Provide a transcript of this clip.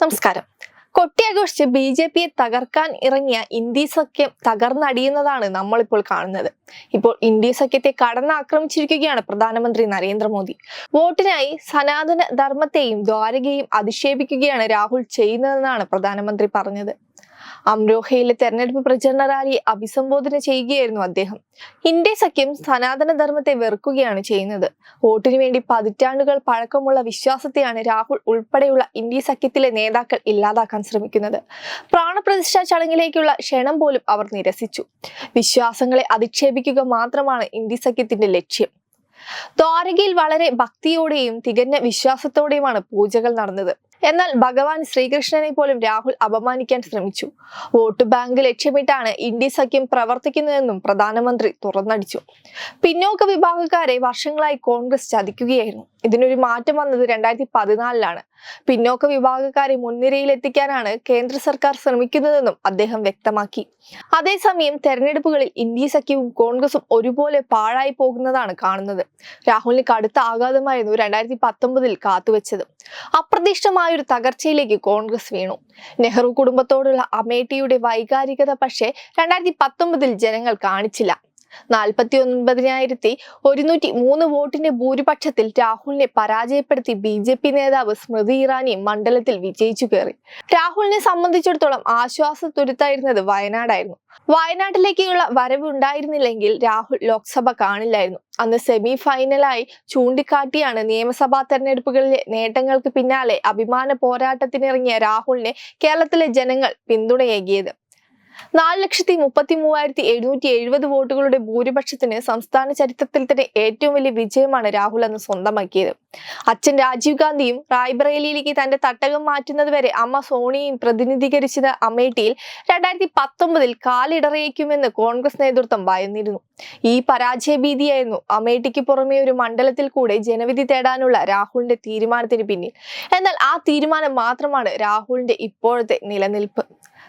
നമസ്കാരം. കൊട്ടിയാഘോഷിച്ച് B J പിയെ തകർക്കാൻ ഇറങ്ങിയ ഇന്ത്യ സഖ്യം തകർന്നടിയുന്നതാണ് നമ്മളിപ്പോൾ കാണുന്നത്. ഇപ്പോൾ ഇന്ത്യ സഖ്യത്തെ കടന്നാക്രമിച്ചിരിക്കുകയാണ് പ്രധാനമന്ത്രി നരേന്ദ്രമോദി. വോട്ടിനായി സനാതന ധർമ്മത്തെയും ദ്വാരകയും അധിക്ഷേപിക്കുകയാണ് രാഹുൽ ചെയ്യുന്നതെന്നാണ് പ്രധാനമന്ത്രി പറഞ്ഞത്. അംരോഹയിലെ തെരഞ്ഞെടുപ്പ് പ്രചരണ റാലി അഭിസംബോധന ചെയ്യുകയായിരുന്നു അദ്ദേഹം. ഇന്ത്യ സഖ്യം സനാതന ധർമ്മത്തെ വെറുക്കുകയാണ് ചെയ്യുന്നത്. വോട്ടിനു വേണ്ടി പതിറ്റാണ്ടുകൾ പഴക്കമുള്ള വിശ്വാസത്തെയാണ് രാഹുൽ ഉൾപ്പെടെയുള്ള ഇന്ത്യ സഖ്യത്തിലെ നേതാക്കൾ ഇല്ലാതാക്കാൻ ശ്രമിക്കുന്നത്. പ്രാണപ്രതിഷ്ഠാ ചടങ്ങിലേക്കുള്ള ക്ഷണം പോലും അവർ നിരസിച്ചു. വിശ്വാസങ്ങളെ അധിക്ഷേപിക്കുക മാത്രമാണ് ഇന്ത്യ സഖ്യത്തിന്റെ ലക്ഷ്യം. ദ്വാരകയിൽ വളരെ ഭക്തിയോടെയും തികഞ്ഞ വിശ്വാസത്തോടെയുമാണ് പൂജകൾ നടന്നത്. എന്നാൽ ഭഗവാൻ ശ്രീകൃഷ്ണനെ പോലും രാഹുൽ അപമാനിക്കാൻ ശ്രമിച്ചു. വോട്ട് ബാങ്ക് ലക്ഷ്യമിട്ടാണ് ഇന്ത്യ സഖ്യം പ്രവർത്തിക്കുന്നതെന്നും പ്രധാനമന്ത്രി തുറന്നടിച്ചു. പിന്നോക്ക വിഭാഗക്കാരെ വർഷങ്ങളായി കോൺഗ്രസ് ചതിക്കുകയായിരുന്നു. ഇതിനൊരു മാറ്റം വന്നത് രണ്ടായിരത്തി പതിനാലിലാണ് പിന്നോക്ക വിഭാഗക്കാരെ മുൻനിരയിലെത്തിക്കാനാണ് കേന്ദ്ര സർക്കാർ ശ്രമിക്കുന്നതെന്നും അദ്ദേഹം വ്യക്തമാക്കി. അതേസമയം തെരഞ്ഞെടുപ്പുകളിൽ ഇന്ത്യ സഖ്യവും കോൺഗ്രസും ഒരുപോലെ പാഴായി പോകുന്നതാണ് കാണുന്നത്. രാഹുലിന് കടുത്ത ആഘാതമായിരുന്നു രണ്ടായിരത്തി പത്തൊമ്പതിൽ കാത്തുവെച്ചത്. അപ്രതീക്ഷിതമായ ഒരു തകർച്ചയിലേക്ക് കോൺഗ്രസ് വീണു. നെഹ്റു കുടുംബത്തോടുള്ള അമേഠിയുടെ വൈകാരികത പക്ഷേ രണ്ടായിരത്തി പത്തൊമ്പതിൽ ജനങ്ങൾ കാണിച്ചില്ല. നാൽപ്പത്തി ഒൻപതിനായിരത്തി ഒരുന്നൂറ്റി മൂന്ന് വോട്ടിന്റെ ഭൂരിപക്ഷത്തിൽ രാഹുലിനെ പരാജയപ്പെടുത്തി ബി ജെ പി നേതാവ് സ്മൃതി ഇറാനി മണ്ഡലത്തിൽ വിജയിച്ചു കയറി. രാഹുലിനെ സംബന്ധിച്ചിടത്തോളം ആശ്വാസ തുരുത്തായിരുന്നത് വയനാടായിരുന്നു. വയനാട്ടിലേക്കുള്ള വരവ് ഉണ്ടായിരുന്നില്ലെങ്കിൽ രാഹുൽ ലോക്സഭ കാണില്ലായിരുന്നു. അന്ന് സെമി ഫൈനലായി ചൂണ്ടിക്കാട്ടിയാണ് നിയമസഭാ തെരഞ്ഞെടുപ്പുകളിലെ നേട്ടങ്ങൾക്ക് പിന്നാലെ അഭിമാന പോരാട്ടത്തിനിറങ്ങിയ രാഹുലിനെ കേരളത്തിലെ ജനങ്ങൾ പിന്തുണയേകിയത്. നാല് ലക്ഷത്തി മുപ്പത്തി മൂവായിരത്തി എഴുന്നൂറ്റി എഴുപത് വോട്ടുകളുടെ ഭൂരിപക്ഷത്തിന് സംസ്ഥാന ചരിത്രത്തിൽ തന്നെ ഏറ്റവും വലിയ വിജയമാണ് രാഹുൽ അന്ന് സ്വന്തമാക്കിയത്. അച്ഛൻ രാജീവ് ഗാന്ധിയും റായ്ബറേലിയിലേക്ക് തന്റെ തട്ടകം മാറ്റുന്നത് വരെ അമ്മ സോണിയയും പ്രതിനിധീകരിച്ചത് അമേഠിയിൽ രണ്ടായിരത്തി പത്തൊമ്പതിൽ കാലിടറിയേക്കുമെന്ന് കോൺഗ്രസ് നേതൃത്വം ഭയന്നിരുന്നു. ഈ പരാജയ ഭീതിയായിരുന്നു അമേഠിക്ക് പുറമെ ഒരു മണ്ഡലത്തിൽ കൂടെ ജനവിധി തേടാനുള്ള രാഹുലിന്റെ തീരുമാനത്തിന് പിന്നിൽ. എന്നാൽ ആ തീരുമാനം മാത്രമാണ് രാഹുലിന്റെ ഇപ്പോഴത്തെ നിലനിൽപ്പ്.